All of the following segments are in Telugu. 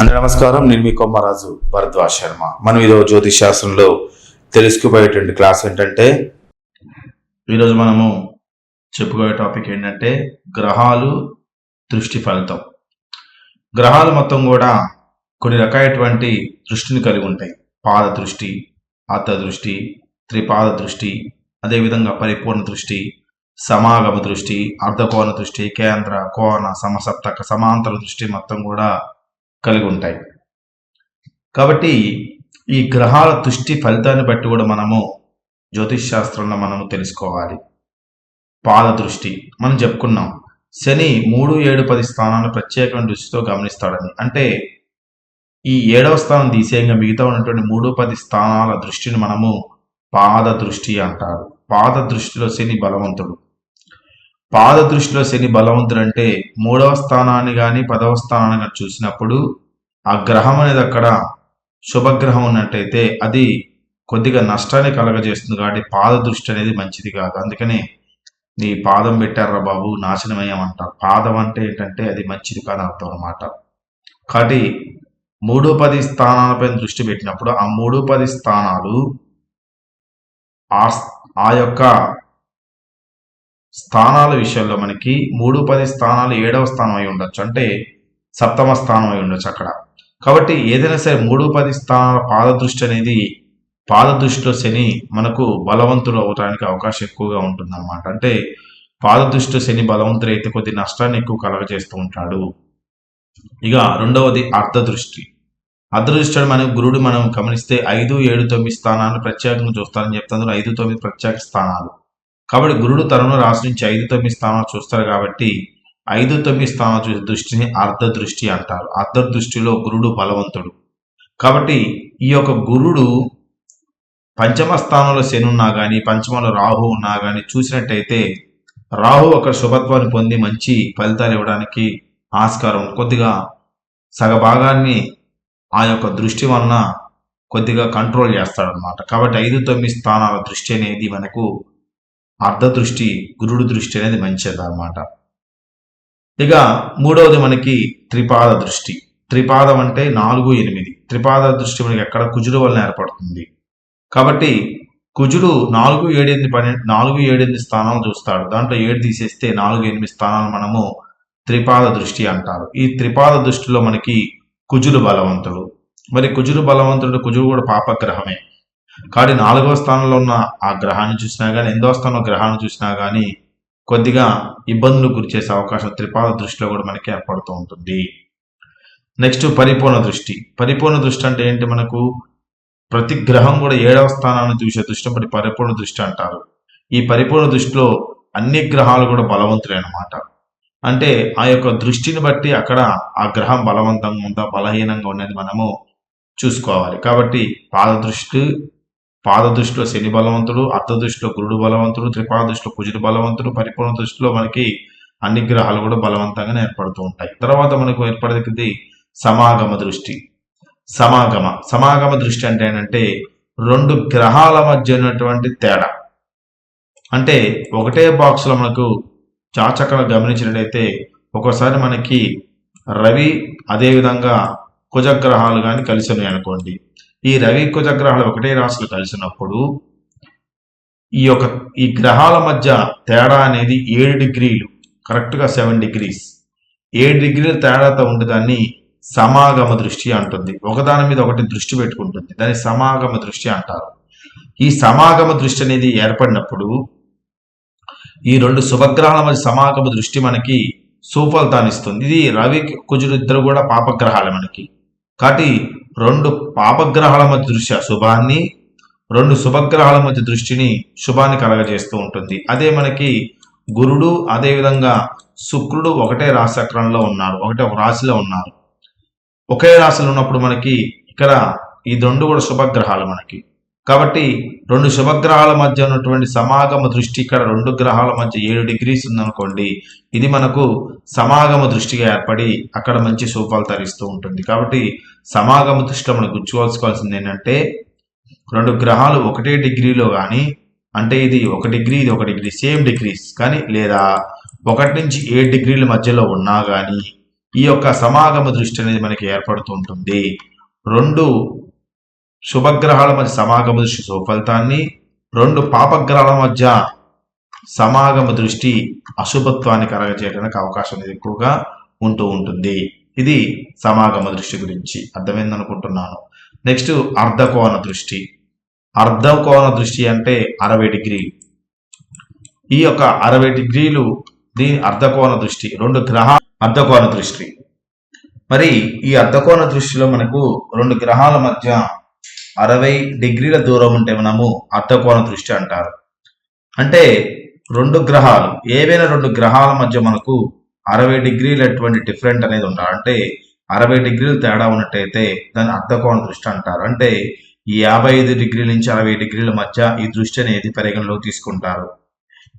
అందరి నమస్కారం. నేను మీ కొమ్మరాజు భరద్వాజ్ శర్మ. మనం ఈరోజు జ్యోతిష్ శాస్త్రంలో తెలుసుకుపోయేటువంటి క్లాస్ ఏంటంటే ఈరోజు మనము చెప్పుకోయే టాపిక్ ఏంటంటే గ్రహాలు దృష్టి ఫలితం. గ్రహాలు మొత్తం కూడా కొన్ని రకాలైనటువంటి దృష్టిని కలిగి ఉంటాయి. పాద దృష్టి అర్థ దృష్టి త్రిపాద దృష్టి అదేవిధంగా పరిపూర్ణ దృష్టి సమాగమ దృష్టి అర్ధకోణ దృష్టి కేంద్ర కోణ సమసప్తక సమాంతర దృష్టి మొత్తం కూడా కలిగి ఉంటాయి కాబట్టి ఈ గ్రహాల దృష్టి ఫలితాన్ని బట్టి కూడా మనము జ్యోతిష్ శాస్త్రంలో మనము తెలుసుకోవాలి. పాద దృష్టి మనం చెప్పుకున్నాం. శని మూడు ఏడు పది స్థానాలను ప్రత్యేకమైన దృష్టితో గమనిస్తాడని. అంటే ఈ ఏడవ స్థానం తీసేయంగా మిగతా ఉన్నటువంటి మూడు పది స్థానాల దృష్టిని మనము పాద దృష్టి అంటారు. పాద దృష్టిలో శని బలవంతుడు. పాద దృష్టిలో శని బలవంతుడు అంటే మూడవ స్థానాన్ని కానీ పదవ స్థానాన్ని కానీ చూసినప్పుడు ఆ గ్రహం అనేది అక్కడ శుభగ్రహం ఉన్నట్టయితే అది కొద్దిగా నష్టాన్ని కలగజేస్తుంది కాబట్టి పాద దృష్టి అనేది మంచిది కాదు. అందుకని నీ పాదం పెట్టారా బాబు నాశనమయ్యామంటారు పాదం అంటే ఏంటంటే అది మంచిది కాదు అర్థం అనమాట కాబట్టి మూడు పది స్థానాలపై దృష్టి పెట్టినప్పుడు ఆ మూడు పది స్థానాలు ఆ ఆ యొక్క స్థానాల విషయంలో మనకి మూడు పది స్థానాలు ఏడవ స్థానం అయి ఉండొచ్చు. అంటే సప్తమ స్థానం అయి ఉండొచ్చు అక్కడ. కాబట్టి ఏదైనా సరే మూడు పది స్థానాల పాదదృష్టి అనేది పాదదృష్టిలో శని మనకు బలవంతుడు అవడానికి అవకాశం ఎక్కువగా ఉంటుందన్నమాట. అంటే పాదదృష్టిలో శని బలవంతుడు అయితే కొద్ది నష్టాన్ని ఎక్కువ కలగజేస్తూ ఉంటాడు. ఇక రెండవది అర్ధ దృష్టి అర్ధ దృష్టి మనం గురుడు మనం గమనిస్తే ఐదు ఏడు తొమ్మిది స్థానాలు ప్రత్యేకంగా చూస్తారని చెప్తాను. ఐదు తొమ్మిది ప్రత్యేక స్థానాలు. కాబట్టి గురుడు తరుణ రాశి నుంచి ఐదు తొమ్మిది స్థానాలు చూస్తారు కాబట్టి ఐదు తొమ్మిది స్థానాలు చూసే దృష్టిని అర్ధ దృష్టి అంటారు. అర్ధ దృష్టిలో గురుడు బలవంతుడు. కాబట్టి ఈ యొక్క గురుడు పంచమ స్థానంలో శని ఉన్నా కానీ పంచమంలో రాహు ఉన్నా కానీ చూసినట్టయితే రాహు అక్కడ శుభత్వాన్ని పొంది మంచి ఫలితాలు ఇవ్వడానికి ఆస్కారం కొద్దిగా సగభాగాన్ని ఆ యొక్క దృష్టి వలన కొద్దిగా కంట్రోల్ చేస్తాడనమాట కాబట్టి ఐదు తొమ్మిది స్థానాల దృష్టి అనేది మనకు అర్ధ దృష్టి గురుడు దృష్టి అనేది మంచిది అన్నమాట. ఇక మూడవది మనకి త్రిపాద దృష్టి. త్రిపాదం అంటే నాలుగు ఎనిమిది. త్రిపాద దృష్టి మనకి ఎక్కడ కుజుడు వలన ఏర్పడుతుంది. కాబట్టి కుజుడు నాలుగు ఏడు ఎనిమిది పన్నెండు నాలుగు ఏడు ఎనిమిది స్థానాలు చూస్తాడు. దాంట్లో ఏడు తీసేస్తే నాలుగు ఎనిమిది స్థానాలు మనము త్రిపాద దృష్టి అంటారు. ఈ త్రిపాద దృష్టిలో మనకి కుజుడు బలవంతుడు. మరి కుజుడు బలవంతుడు కుజుడు కూడా పాపగ్రహమే. కాబట్టి నాలుగవ స్థానంలో ఉన్న ఆ గ్రహాన్ని చూసినా కానీ ఎనిమిదవ స్థానంలో గ్రహాన్ని చూసినా కానీ కొద్దిగా ఇబ్బందులు గురిచేసే అవకాశం త్రిపాద దృష్టిలో కూడా మనకి ఏర్పడుతూ ఉంటుంది. నెక్స్ట్ పరిపూర్ణ దృష్టి. పరిపూర్ణ దృష్టి అంటే ఏంటి మనకు? ప్రతి గ్రహం కూడా ఏడవ స్థానాన్ని చూసే దృష్టి మరి పరిపూర్ణ దృష్టి అంటారు. ఈ పరిపూర్ణ దృష్టిలో అన్ని గ్రహాలు కూడా బలవంతులే అన్నమాట. అంటే ఆ యొక్క దృష్టిని బట్టి అక్కడ ఆ గ్రహం బలవంతంగా ఉందా బలహీనంగా ఉన్నది మనము చూసుకోవాలి. కాబట్టి పాద దృష్టి పాద దృష్టిలో శని బలవంతుడు అర్ధ దృష్టిలో గురుడు బలవంతుడు త్రిపాద దృష్టిలో కుజుడు బలవంతుడు పరిపూర్ణ దృష్టిలో మనకి అన్ని గ్రహాలు కూడా బలవంతంగా ఏర్పడుతూ ఉంటాయి. తర్వాత మనకు ఏర్పడేది సమాగమ దృష్టి. సమాగమ. సమాగమ దృష్టి అంటే ఏంటంటే రెండు గ్రహాల మధ్య ఉన్నటువంటి తేడా. అంటే ఒకటే బాక్స్లో మనకు చాచక్కడ గమనించినట్టయితే ఒక్కోసారి మనకి రవి అదేవిధంగా కుజగ్రహాలు కానీ కలిసి ఉన్నాయి అనుకోండి ఈ రవి కుజగ్రహాలు ఒకటే రాశులు కలిసినప్పుడు ఈ యొక్క ఈ గ్రహాల మధ్య తేడా అనేది ఏడు డిగ్రీలు కరెక్ట్గా సెవెన్ డిగ్రీస్ ఏడు డిగ్రీల తేడాతో ఉండేదాన్ని సమాగమ దృష్టి అంటుంది. ఒకదాని మీద ఒకటి దృష్టి పెట్టుకుంటుంది. దాన్ని సమాగమ దృష్టి అంటారు. ఈ సమాగమ దృష్టి అనేది ఏర్పడినప్పుడు ఈ రెండు శుభగ్రహాల మధ్య సమాగమ దృష్టి మనకి సుఫలితాన్ని ఇస్తుంది. ఇది రవి కుజుడు ఇద్దరు కూడా పాపగ్రహాలే మనకి. కాబట్టి రెండు పాపగ్రహాల మధ్య దృష్టి శుభాన్ని రెండు శుభగ్రహాల మధ్య దృష్టిని శుభాన్ని కలగజేస్తూ ఉంటుంది. అదే మనకి గురుడు అదేవిధంగా శుక్రుడు ఒకటే రాశిచక్రంలో ఉన్నారు ఒకటే ఒక రాశిలో ఉన్నారు. ఒకే రాశిలో ఉన్నప్పుడు మనకి ఇక్కడ ఈ రెండు కూడా శుభగ్రహాలు మనకి. కాబట్టి రెండు శుభగ్రహాల మధ్య ఉన్నటువంటి సమాగమ దృష్టి ఇక్కడ రెండు గ్రహాల మధ్య ఏడు డిగ్రీస్ ఉందనుకోండి ఇది మనకు సమాగమ దృష్టిగా ఏర్పడి అక్కడ మంచి శుభాలు తరిస్తూ ఉంటుంది. కాబట్టి సమాగమ దృష్టిలో మనం గుర్చుకోవాల్సింది ఏంటంటే రెండు గ్రహాలు ఒకటే డిగ్రీలో కానీ అంటే ఇది ఒక డిగ్రీ ఇది ఒక డిగ్రీ సేమ్ డిగ్రీస్ కానీ లేదా ఒకటి నుంచి ఏడు డిగ్రీల మధ్యలో ఉన్నా కానీ ఈ యొక్క సమాగమ దృష్టి అనేది మనకి ఏర్పడుతూ ఉంటుంది. రెండు శుభగ్రహాల మధ్య సమాగమ దృష్టి సుఫలితాన్ని రెండు పాపగ్రహాల మధ్య సమాగమ దృష్టి అశుభత్వాన్ని కలగజేయడానికి అవకాశం అనేది ఎక్కువగా ఉంటూ ఉంటుంది. ఇది సమాగమ దృష్టి గురించి అర్థమైందనుకుంటున్నాను. నెక్స్ట్ అర్ధకోణ దృష్టి. అర్ధకోణ దృష్టి అంటే అరవై డిగ్రీలు ఈ యొక్క అరవై డిగ్రీలు దీని అర్ధకోణ దృష్టి రెండు గ్రహ అర్ధకోణ దృష్టి. మరి ఈ అర్ధకోణ దృష్టిలో మనకు రెండు గ్రహాల మధ్య అరవై డిగ్రీల దూరం ఉంటే మనము అర్ధకోణ దృష్టి అంటారు. అంటే రెండు గ్రహాలు ఏవైనా రెండు గ్రహాల మధ్య మనకు అరవై డిగ్రీలటువంటి డిఫరెంట్ అనేది ఉంటారు అంటే అరవై డిగ్రీలు తేడా ఉన్నట్టయితే దాన్ని అర్ధకోణ దృష్టి అంటారు. అంటే ఈ యాభై ఐదు డిగ్రీల నుంచి అరవై డిగ్రీల మధ్య ఈ దృష్టి అనేది పరిగణలోకి తీసుకుంటారు.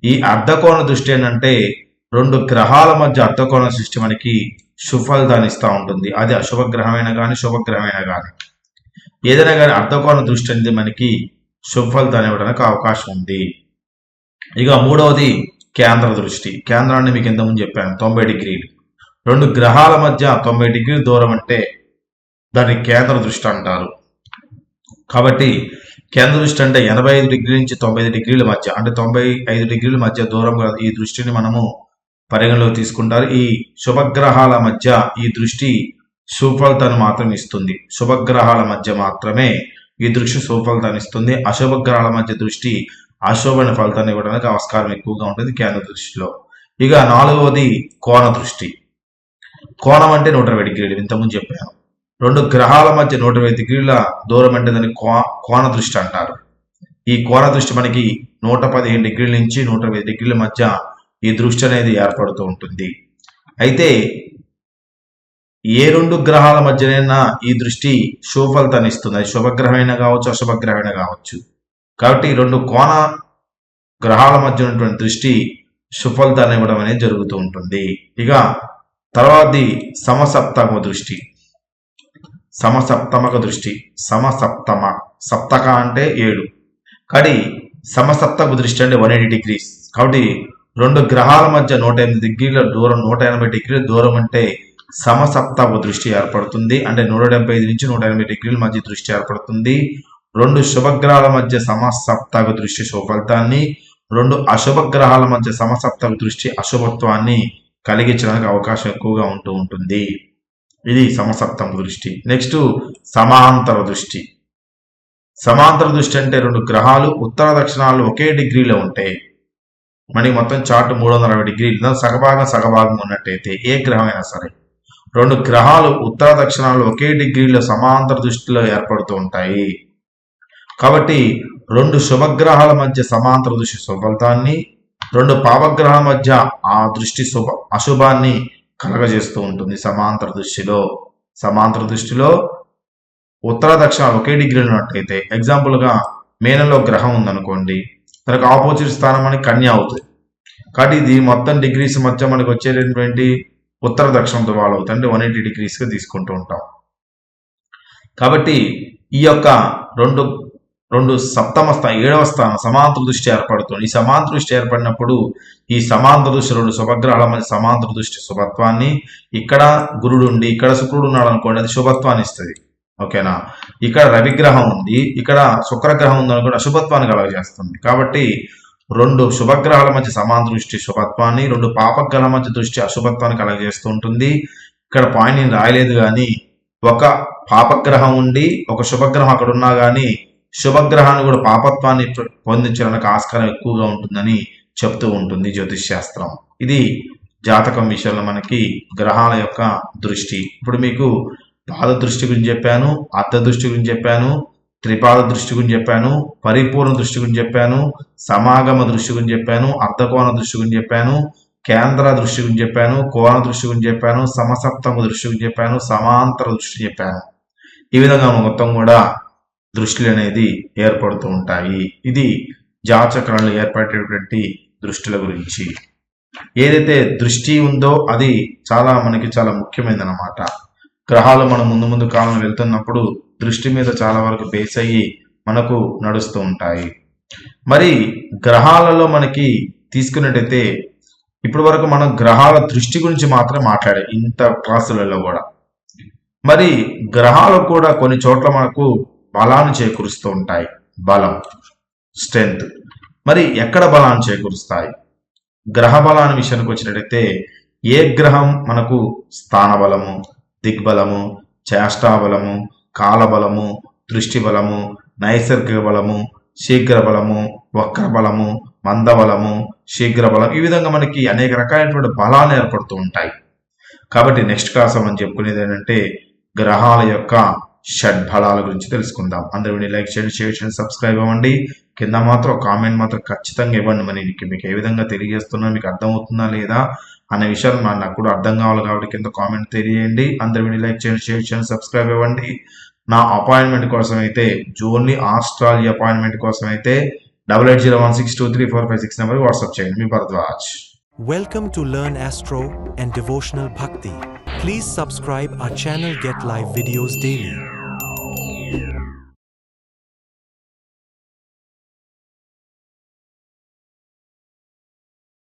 ఈ అర్ధకోణ దృష్టి ఏంటంటే రెండు గ్రహాల మధ్య అర్ధకోణ దృష్టి మనకి సుఫలితాన్ని ఇస్తూ ఉంటుంది. అది అశుభగ్రహమైన కానీ శుభగ్రహమైన కానీ ఏదైనా కానీ అర్ధకోణ దృష్టి అనేది మనకి శుభఫలితాన్ని ఇవ్వడానికి అవకాశం ఉంది. ఇక మూడవది కేంద్ర దృష్టి. కేంద్రాన్ని మీకు ఇంతకుముందు చెప్పాను. తొంభై డిగ్రీలు. రెండు గ్రహాల మధ్య తొంభై డిగ్రీల దూరం అంటే దాన్ని కేంద్ర దృష్టి అంటారు. కాబట్టి కేంద్ర దృష్టి అంటే ఎనభై ఐదు డిగ్రీల నుంచి తొంభై ఐదు డిగ్రీల మధ్య అంటే తొంభై ఐదు డిగ్రీల మధ్య దూరం ఈ దృష్టిని మనము పరిగణలోకి తీసుకుంటారు. ఈ శుభగ్రహాల మధ్య ఈ దృష్టి సుఫలితాన్ని మాత్రం ఇస్తుంది. శుభగ్రహాల మధ్య మాత్రమే ఈ దృష్టి సుఫలితాన్ని ఇస్తుంది. అశుభ గ్రహాల మధ్య దృష్టి అశోభన ఫలితాన్ని ఇవ్వడానికి ఆస్కారం ఎక్కువగా ఉంటుంది కేంద్ర దృష్టిలో. ఇక నాలుగవది కోణ దృష్టి. కోణం అంటే నూట ఇరవై డిగ్రీలు. ఇంతకుముందు చెప్పాను. రెండు గ్రహాల మధ్య నూట ఇరవై డిగ్రీల దూరం అంటే దాన్ని కో కోణ దృష్టి అంటారు. ఈ కోణ దృష్టి మనకి నూట పదిహేను డిగ్రీల నుంచి నూట ఇరవై డిగ్రీల మధ్య ఈ దృష్టి అనేది ఏర్పడుతూ ఉంటుంది. అయితే ఏ రెండు గ్రహాల మధ్యనైనా ఈ దృష్టి శుభఫలితాన్ని ఇస్తుంది అది శుభగ్రహమైనా కావచ్చు అశుభగ్రహమైనా కావచ్చు. కాబట్టి రెండు కోణ గ్రహాల మధ్య ఉన్నటువంటి దృష్టి సుఫలితాన్ని ఇవ్వడం అనేది జరుగుతూ ఉంటుంది. ఇక తర్వాతది సమసప్తమ దృష్టి. సమసప్తమక దృష్టి. సమసప్తమ. సప్తక అంటే ఏడు. కానీ సమసప్తక దృష్టి అంటే వన్ ఎయిటీ డిగ్రీస్. కాబట్టి రెండు గ్రహాల మధ్య నూట ఎనిమిది డిగ్రీల దూరం నూట ఎనభై డిగ్రీల దూరం అంటే సమసప్తవ దృష్టి ఏర్పడుతుంది. అంటే నూట డెబ్బై ఐదు నుంచి నూట ఎనభై డిగ్రీల మధ్య దృష్టి ఏర్పడుతుంది. రెండు శుభగ్రహాల మధ్య సమసప్తక దృష్టి శుభఫలితాన్ని రెండు అశుభ గ్రహాల మధ్య సమసప్తక దృష్టి అశుభత్వాన్ని కలిగించడానికి అవకాశం ఎక్కువగా ఉంటూ ఉంటుంది. ఇది సమసప్తమ దృష్టి. నెక్స్ట్ సమాంతర దృష్టి. సమాంతర దృష్టి అంటే రెండు గ్రహాలు ఉత్తర దక్షిణాలు ఒకే డిగ్రీలో ఉంటాయి మనకి మొత్తం చాటు మూడు వందల అరవై డిగ్రీలు సగభాగం సగభాగం ఉన్నట్టయితే ఏ గ్రహమైనా సరే రెండు గ్రహాలు ఉత్తర దక్షిణాలు ఒకే డిగ్రీలో సమాంతర దృష్టిలో ఏర్పడుతూ ఉంటాయి. కాబట్టి రెండు శుభగ్రహాల మధ్య సమాంతర దృష్టి శుభలతాన్ని రెండు పాపగ్రహాల మధ్య ఆ దృష్టి శుభ అశుభాన్ని కలగజేస్తూ ఉంటుంది సమాంతర దృష్టిలో. సమాంతర దృష్టిలో ఉత్తర దక్షిణ ఒకే డిగ్రీ ఉన్నట్టయితే ఎగ్జాంపుల్గా మేనలో గ్రహం ఉందనుకోండి తనకు ఆపోజిట్ స్థానం అని కన్య అవుతుంది. కాబట్టి ఇది మొత్తం డిగ్రీస్ మధ్య మనకు వచ్చేటటువంటి ఉత్తర దక్షిణంతో వాళ్ళు అవుతుంది అంటే వన్ ఎయిటీ డిగ్రీస్గా తీసుకుంటూ ఉంటాం. కాబట్టి ఈ యొక్క రెండు రెండు సప్తమ స్థానం ఏడవ స్థానం సమాంతర దృష్టి ఏర్పడుతుంది. ఈ సమాంతర దృష్టి ఏర్పడినప్పుడు ఈ సమాంతర దృష్టి రెండు శుభగ్రహాల మధ్య సమాంతర దృష్టి శుభత్వాన్ని ఇక్కడ గురుడు ఉండి ఇక్కడ శుక్రుడు ఉన్నాడు అనుకోండి అది శుభత్వాన్ని ఇస్తుంది. ఓకేనా? ఇక్కడ రవిగ్రహం ఉంది ఇక్కడ శుక్రగ్రహం ఉంది అనుకోండి అశుభత్వాన్ని కలగజేస్తుంది. కాబట్టి రెండు శుభగ్రహాల మధ్య సమాన దృష్టి శుభత్వాన్ని రెండు పాపగ్రహాల మధ్య దృష్టి అశుభత్వాన్ని కలగజేస్తూ ఉంటుంది ఇక్కడ పాయింట్ నేను రాయలేదు కానీ ఒక పాపగ్రహం ఉండి ఒక శుభగ్రహం అక్కడ ఉన్నా కానీ శుభగ్రహాన్ని కూడా పాపత్వాన్ని పొందించడానికి ఆస్కారం ఎక్కువగా ఉంటుందని చెప్తూ ఉంటుంది జ్యోతిష్ శాస్త్రం ఇది జాతకం విషయంలో మనకి గ్రహాల యొక్క దృష్టి. ఇప్పుడు మీకు పాద దృష్టి గురించి చెప్పాను అర్థ దృష్టి గురించి చెప్పాను త్రిపాద దృష్టి గురించి చెప్పాను పరిపూర్ణ దృష్టి గురించి చెప్పాను సమాగమ దృష్టి గురించి చెప్పాను అర్ధకోణ దృష్టి గురించి చెప్పాను కేంద్ర దృష్టి గురించి చెప్పాను కోణ దృష్టి గురించి చెప్పాను సమసప్తమ దృష్టి గురించి చెప్పాను సమాంతర దృష్టి చెప్పాను. ఈ విధంగా మొత్తం కూడా దృష్టిలు అనేది ఏర్పడుతూ ఉంటాయి. ఇది జాచక్రంలో ఏర్పడేటటువంటి దృష్టిల గురించి. ఏదైతే దృష్టి ఉందో అది చాలా మనకి చాలా ముఖ్యమైనది అనమాట గ్రహాలు మనం ముందు ముందు కాలంలో వెళ్తున్నప్పుడు దృష్టి మీద చాలా వరకు బేస్ అయ్యి మనకు నడుస్తూ ఉంటాయి. మరి గ్రహాలలో మనకి తీసుకున్నట్టయితే ఇప్పటి వరకు మనం గ్రహాల దృష్టి గురించి మాత్రం మాట్లాడే ఇంత క్లాసులలో కూడా. మరి గ్రహాలు కూడా కొన్ని చోట్ల మనకు బలాన్ని చేకూరుస్తూ ఉంటాయి. బలం స్ట్రెంగ్త్ మరి ఎక్కడ బలాన్ని చేకూరుస్తాయి? గ్రహ బలాన్ని విషయానికి వచ్చినట్టయితే ఏ గ్రహం మనకు స్థాన బలము దిగ్బలము చేష్టాబలము కాలబలము దృష్టి బలము నైసర్గిక బలము శీఘ్ర బలము వక్ర బలము మంద బలము శీఘ్ర బలం ఈ విధంగా మనకి అనేక రకాలైనటువంటి బలాలు ఏర్పడుతూ ఉంటాయి. కాబట్టి నెక్స్ట్ క్లాస్ మనం చెప్పుకునేది ఏంటంటే గ్రహాల యొక్క షడ్ బలాల గురించి తెలుసుకుందాం. అందరూ వీడియో లైక్ చేయండి షేర్ చేయండి సబ్స్క్రైబ్ అవ్వండి. కింద మాత్రం కామెంట్ మాత్రం ఖచ్చితంగా ఇవ్వండి. మరి నీకు మీకు ఏ విధంగా తెలియజేస్తున్నా మీకు అర్థమవుతుందా లేదా అనే విషయాలు నాకు కూడా అర్థం కావాలి కాబట్టి కింద కామెంట్ తెలియజేయండి. అందరూ వీడియో లైక్ చేయండి షేర్ చేయండి సబ్స్క్రైబ్ ఇవ్వండి నా అపాయింట్మెంట్ కోసం అయితే జోనీ ఆస్ట్రాలియా అపాయింట్మెంట్ కోసం అయితే double eight zero one six two three four five six number WhatsApp చేయండి. మీ Bharadwaj. Welcome to learn astro and devotional bhakti please subscribe a channel get live videos daily